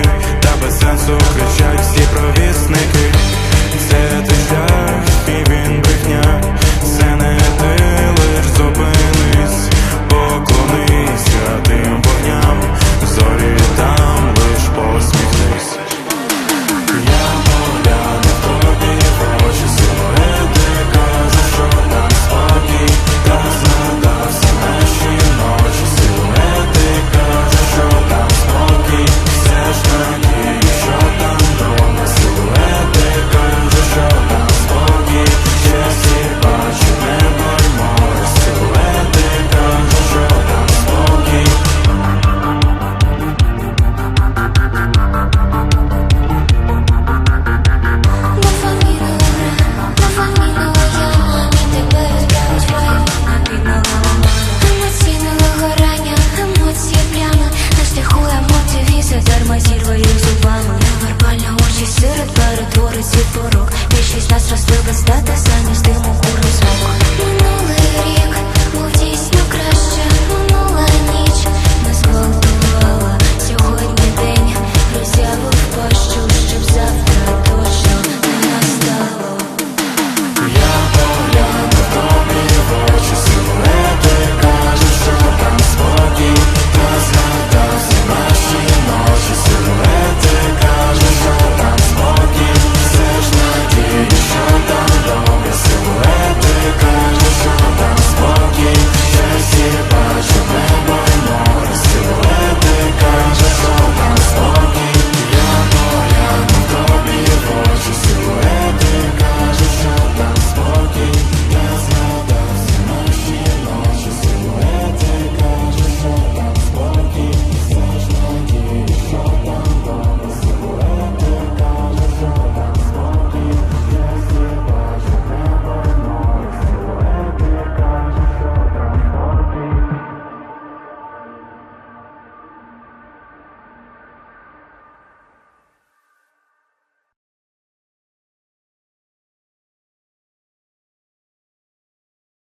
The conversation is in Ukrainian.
очі, та без сенсу кричать всі прові. Нас росли без